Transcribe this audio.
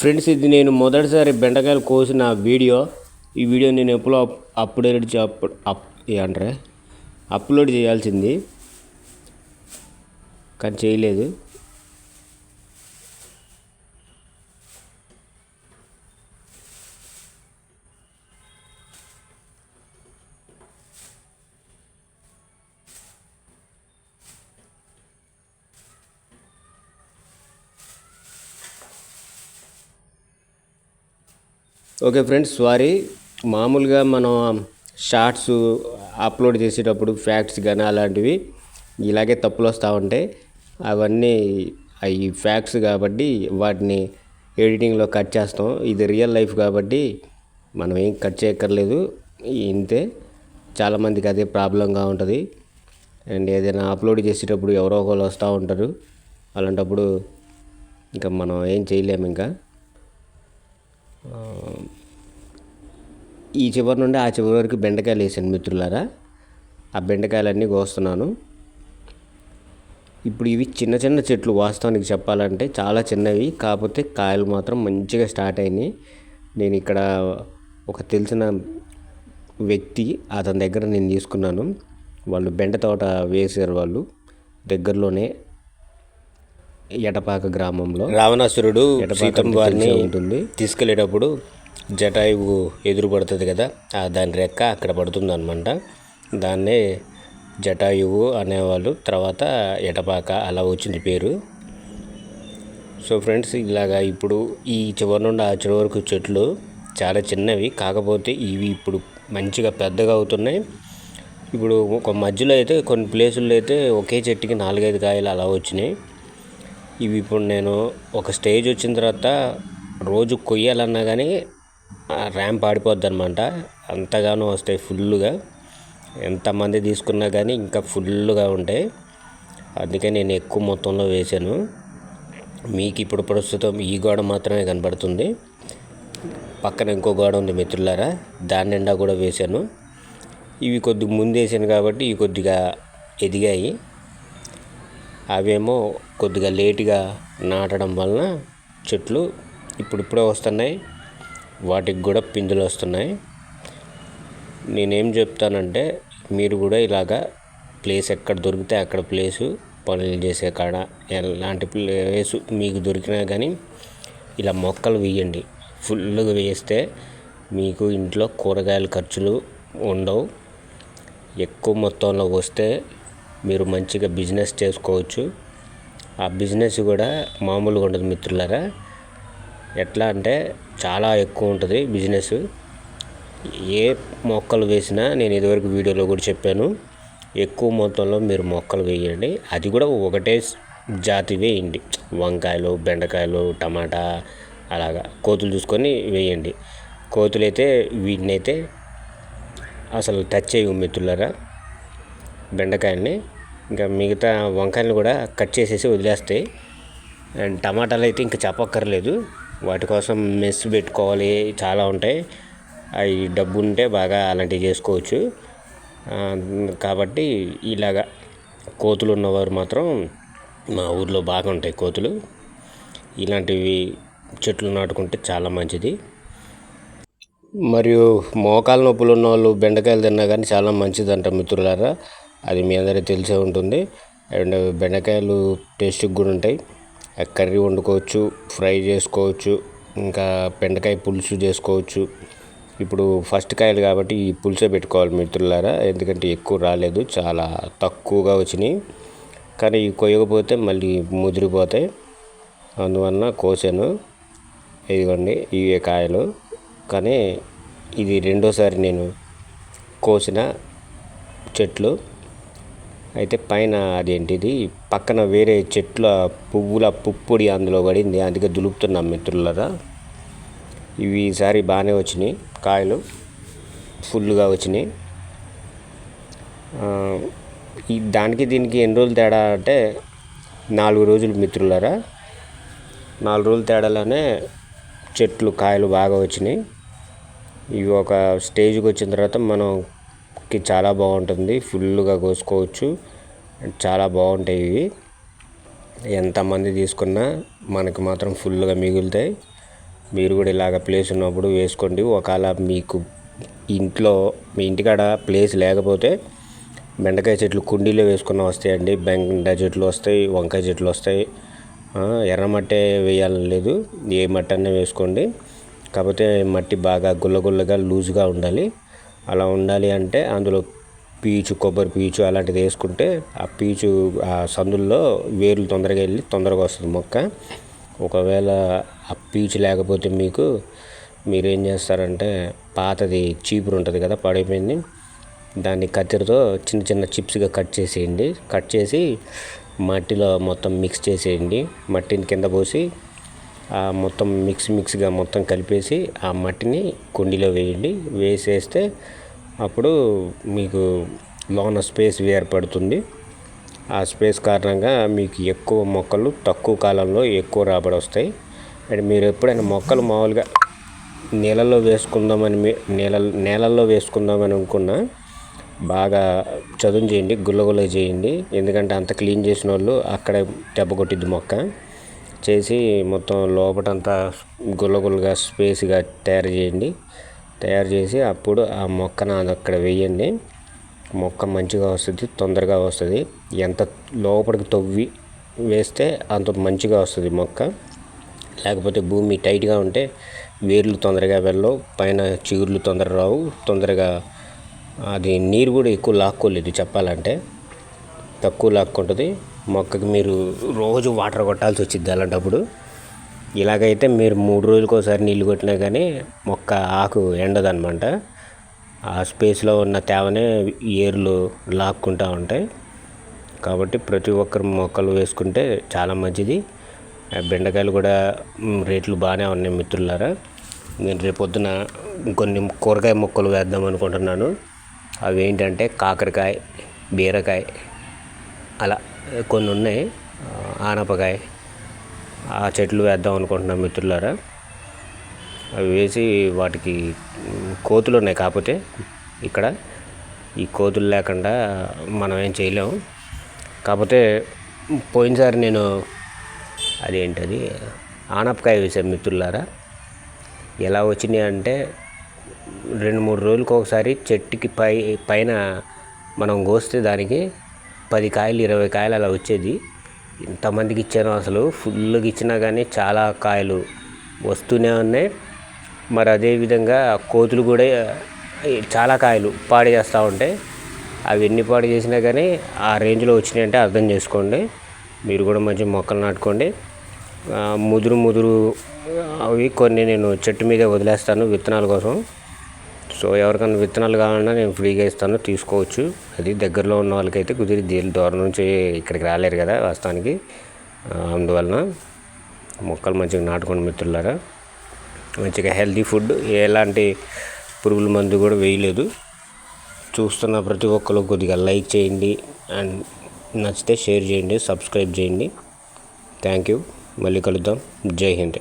Friends ఇది నేను మొదటిసారి బెండకాయలు కోసిన వీడియో. ఈ వీడియో నేను ఎప్పుడో అప్- అప్లోడ్ చే అప్- అప్ అప్లోడ్ చేయాల్సింది. కానీ చేయలేదు. ఓకే ఫ్రెండ్స్ సారీ మామూలుగా మనం షార్ట్స్ అప్లోడ్ చేసేటప్పుడు ఫ్యాక్ట్స్ కానీ అలాంటివి ఇలాగే తప్పులు వస్తూ ఉంటాయి. అవన్నీ అవి ఫ్యాక్ట్స్ కాబట్టి వాటిని ఎడిటింగ్లో కట్ చేస్తాం. ఇది రియల్ లైఫ్ కాబట్టి మనం ఏం కట్ చేయక్కర్లేదు. ఇంతే. చాలామందికి అదే ప్రాబ్లంగా ఉంటుంది. అండ్ ఏదైనా అప్లోడ్ చేసేటప్పుడు ఎవరో ఒకరు వస్తూ ఉంటారు. అలాంటప్పుడు ఇంకా మనం ఏం చేయలేము ఇంకా. ఈ చివరి నుండి ఆ చివరి వరకు బెండకాయలు వేసాను మిత్రులారా. ఆ బెండకాయలన్నీ కోస్తున్నాను. ఇప్పుడు ఇవి చిన్న చిన్న చెట్లు వాస్తవానికి చెప్పాలంటే చాలా చిన్నవి కాకపోతే కాయలు మాత్రం మంచిగా స్టార్ట్ అయినాయి. నేను ఇక్కడ ఒక తెలిసిన వ్యక్తి అతని దగ్గర నేను తీసుకున్నాను. వాళ్ళు బెండ తోట వేసారు వాళ్ళు దగ్గరలోనే ఎటపాక గ్రామంలో. రావణాసురుడు ఉంటుంది. తీసుకెళ్ళేటప్పుడు జటాయువు ఎదురు పడుతుంది కదా దాని రెక్క అక్కడ పడుతుంది అనమాట దాన్నే జటాయువు అనేవాళ్ళు. తర్వాత ఎటపాక అలా వచ్చింది పేరు. సో ఫ్రెండ్స్ ఇలాగా ఇప్పుడు ఈ చివరి నుండి ఆ చివరి వరకు చెట్లు చాలా చిన్నవి. కాకపోతే ఇవి ఇప్పుడు మంచిగా పెద్దగా అవుతున్నాయి. ఇప్పుడు ఒక మధ్యలో అయితే కొన్ని ప్లేసుల్లో అయితే ఒకే చెట్టుకి నాలుగైదు కాయలు అలా వచ్చినాయి. ఇవి ఇప్పుడు నేను ఒక స్టేజ్ వచ్చిన తర్వాత రోజు కొయ్యాలన్నా కానీ ర్యాంప్ ఆడిపోద్ది అనమాట అంతగానో వస్తాయి ఫుల్గా ఎంతమంది తీసుకున్నా కానీ ఇంకా ఫుల్గా ఉంటాయి. అందుకే నేను ఎక్కువ మొత్తంలో వేశాను మీకు ఇప్పుడు ప్రస్తుతం ఈ గోడ మాత్రమే కనబడుతుంది. పక్కన ఇంకో గోడ ఉంది మిత్రులారా. దాని నిండా కూడా వేశాను ఇవి కొద్దిగా ముందు వేసాను కాబట్టి ఇవి కొద్దిగా ఎదిగాయి. అవేమో కొద్దిగా లేటుగా నాటడం వలన చెట్లు ఇప్పుడిప్పుడే వస్తున్నాయి. వాటికి కూడా పిందులు వస్తున్నాయి. నేనేం చెప్తానంటే మీరు కూడా ఇలాగా ప్లేస్ ఎక్కడ దొరికితే అక్కడ ప్లేసు పనులు చేసే కాడ ఎలాంటి ప్లేసు మీకు దొరికినా కానీ ఇలా మొక్కలు వేయండి. ఫుల్గా వేస్తే మీకు ఇంట్లో కూరగాయల ఖర్చులు ఉండవు. ఎక్కువ మొత్తంలో వస్తే మీరు మంచిగా బిజినెస్ చేసుకోవచ్చు. ఆ బిజినెస్ కూడా మామూలుగా ఉండదు మిత్రులారా. ఎట్లా అంటే చాలా ఎక్కువ ఉంటుంది బిజినెస్ ఏ మొక్కలు వేసినా నేను ఇదివరకు వీడియోలో కూడా చెప్పాను ఎక్కువ మొత్తంలో మీరు మొక్కలు వేయండి. అది కూడా ఒకటే జాతి వేయండి. వంకాయలు బెండకాయలు టమాటా అలాగా కోతులు చూసుకొని వేయండి. కోతులు అయితే వీటిని అయితే అసలు టచ్ చేయవు మిత్రులరా. బెండకాయల్ని ఇంకా మిగతా వంకాయలు కూడా కట్ చేసేసి వదిలేస్తాయి. అండ్ టమాటాలు అయితే ఇంకా చెప్పక్కర్లేదు. వాటి కోసం మెస్ పెట్టుకోవాలి చాలా ఉంటాయి. అవి డబ్బు ఉంటే బాగా అలాంటివి చేసుకోవచ్చు. కాబట్టి ఇలాగా కోతులు ఉన్నవారు మాత్రం మా ఊర్లో బాగా ఉంటాయి కోతులు. ఇలాంటివి చెట్లు నాటుకుంటే చాలా మంచిది. మరియు మోకాలు నొప్పులు ఉన్న వాళ్ళు బెండకాయలు తిన్నా కానీ చాలా మంచిదంట మిత్రులారా. అది మీ అందరికీ తెలిసే ఉంటుంది. అండ్ బెండకాయలు టేస్ట్కి కూడా ఉంటాయి. కర్రీ వండుకోవచ్చు ఫ్రై చేసుకోవచ్చు ఇంకా బెండకాయ పులుసు చేసుకోవచ్చు. ఇప్పుడు ఫస్ట్ కాయలు కాబట్టి ఈ పులుసే పెట్టుకోవాలి మిత్రులారా ఎందుకంటే ఎక్కువ రాలేదు చాలా తక్కువగా వచ్చినాయి. కానీ ఇవి కొయ్యకపోతే మళ్ళీ ముదిరిపోతాయి. అందువలన కోసాను. ఇదిగోండి ఇవే కాయలు. కానీ ఇది రెండోసారి నేను కోసిన చెట్లు. అయితే పైన అదేంటిది? పక్కన వేరే చెట్ల పువ్వుల పుప్పొడి అందులో పడింది. అందుకే దులుపుతున్నాం మిత్రులరా. ఇవి ఈసారి బాగానే వచ్చినాయి. కాయలు ఫుల్గా వచ్చినాయి. ఈ దానికి దీనికి ఎన్ని రోజులు తేడా అంటే నాలుగు రోజులు మిత్రులరా. నాలుగు రోజులు తేడాలోనే చెట్లు కాయలు బాగా వచ్చినాయి. ఇవి ఒక స్టేజ్కి వచ్చిన తర్వాత మనం కి చాలా బాగుంటుంది. ఫుల్గా కోసుకోవచ్చు. చాలా బాగుంటాయి ఇవి. ఎంతమంది తీసుకున్నా మనకి మాత్రం ఫుల్గా మిగులుతాయి. మీరు కూడా ఇలాగ ప్లేస్ ఉన్నప్పుడు వేసుకోండి. ఒకవేళ మీకు ఇంట్లో మీ ఇంటికాడ ప్లేస్ లేకపోతే బెండకాయ చెట్లు కుండీలో వేసుకున్న వస్తాయండి. బెండ చెట్లు వస్తాయి వంకాయ చెట్లు వస్తాయి. ఎర్రమట్టే వేయాలని లేదు. ఏ మట్టి అన్నా వేసుకోండి. కాకపోతే మట్టి బాగా గుల్లగుల్లగా లూజ్గా ఉండాలి. అలా ఉండాలి అంటే అందులో పీచు కొబ్బరి పీచు అలాంటిది వేసుకుంటే ఆ పీచు ఆ సందుల్లో వేర్లు తొందరగా వెళ్ళి తొందరగా వస్తుంది మొక్క. ఒకవేళ ఆ పీచు లేకపోతే మీకు మీరేం చేస్తారంటే పాతది చీపురు ఉంటుంది కదా పడైపోయింది. దాన్ని కత్తిరితో చిన్న చిన్న చిప్స్గా కట్ చేసేయండి. కట్ చేసి మట్టిలో మొత్తం మిక్స్ చేసేయండి. మట్టిని కింద పోసి ఆ మొత్తం మిక్స్ మిక్స్గా మొత్తం కలిపేసి ఆ మట్టిని కుండీలో వేయండి. వేసేస్తే అప్పుడు మీకు లోన స్పేస్ ఏర్పడుతుంది. ఆ స్పేస్ కారణంగా మీకు ఎక్కువ మొక్కలు తక్కువ కాలంలో ఎక్కువ రాబడి వస్తాయి. అండ్ మీరు ఎప్పుడైనా మొక్కలు మామూలుగా నీళ్ళల్లో వేసుకుందామని నీళ్ళ నేలల్లో వేసుకుందామని అనుకున్నా బాగా చదును చేయండి గుల్లగుల్ల చేయండి. ఎందుకంటే అంత క్లీన్ చేసిన వాళ్ళు అక్కడే దెబ్బ కొట్టిద్ది మొక్క. చేసి మొత్తం లోపటంతా గుల్లగుల్లగా స్పేస్గా తయారు చేయండి. తయారు చేసి అప్పుడు ఆ మొక్కను అక్కడ వేయండి. మొక్క మంచిగా వస్తుంది తొందరగా వస్తుంది. ఎంత లోపలికి తవ్వి వేస్తే అంత మంచిగా వస్తుంది మొక్క. లేకపోతే భూమి టైట్గా ఉంటే వేర్లు తొందరగా వెళ్ళవు పైన చిగుర్లు తొందరగా రావు తొందరగా అది నీరు కూడా ఎక్కువ లాక్కోలేదు చెప్పాలంటే. తక్కువ లాక్కుంటుంది. మొక్కకి మీరు రోజు వాటర్ కొట్టాల్సి వచ్చింది అలాంటప్పుడు. ఇలాగైతే మీరు మూడు రోజులకోసారి ఒకసారి నీళ్ళు కొట్టినా కానీ మొక్క ఆకు ఎండదనమాట. ఆ స్పేస్లో ఉన్న తేవనే ఏర్లు లాక్కుంటూ ఉంటాయి. కాబట్టి ప్రతి ఒక్కరు మొక్కలు వేసుకుంటే చాలా మంచిది. బెండకాయలు కూడా రేట్లు బాగానే ఉన్నాయి మిత్రులారా. నేను రేపొద్దున కొన్ని కూరగాయ మొక్కలు వేద్దాం అనుకుంటున్నాను. అవి ఏంటంటే కాకరకాయ బీరకాయ అలా కొన్ని ఉన్నాయి. ఆనపకాయ ఆ చెట్లు వేద్దాం అనుకుంటున్నాం మిత్రులారా. అవి వేసి వాటికి కోతులు ఉన్నాయి కాకపోతే ఇక్కడ ఈ కోతులు లేకుండా మనం ఏం చేయలేము. కాకపోతే పోయినసారి నేను అదేంటది ఆనపకాయ వేసాను మిత్రులారా. ఎలా వచ్చినాయి అంటే రెండు మూడు రోజులకు ఒకసారి చెట్టుకి పై పైన మనం కోస్తే దానికి పది కాయలు ఇరవై కాయలు అలా వచ్చేది. ఇంతమందికి ఇచ్చాను అసలు. ఫుల్గా ఇచ్చినా కానీ చాలా కాయలు వస్తూనే ఉన్నాయి. మరి అదేవిధంగా కోతులు కూడా చాలా కాయలు పాడు చేస్తూ ఉంటాయి. అవి ఎన్ని పాడు చేసినా కానీ ఆ రేంజ్లో వచ్చినాయంటే అర్థం చేసుకోండి. మీరు కూడా మంచి మొక్కలు నాటుకోండి. ముదురు ముదురు అవి కొన్ని నేను చెట్టు మీద వదిలేస్తాను విత్తనాల కోసం. సో ఎవరికైనా విత్తనాలు కావాలన్నా నేను ఫ్రీగా ఇస్తాను తీసుకోవచ్చు. అది దగ్గరలో ఉన్న వాళ్ళకైతే కుదిరి దీని దూరం నుంచి ఇక్కడికి రాలేరు కదా వాస్తవానికి. అందువలన మొక్కలు మంచిగా నాటుకోండి మిత్రులారా. మంచిగా హెల్తీ ఫుడ్ ఎలాంటి పురుగుల మందు కూడా వేయలేదు. చూస్తున్న ప్రతి ఒక్కరు కొద్దిగా లైక్ చేయండి అండ్ నచ్చితే షేర్ చేయండి సబ్స్క్రైబ్ చేయండి. Thank you. మళ్ళీ కలుద్దాం. జై హింద్.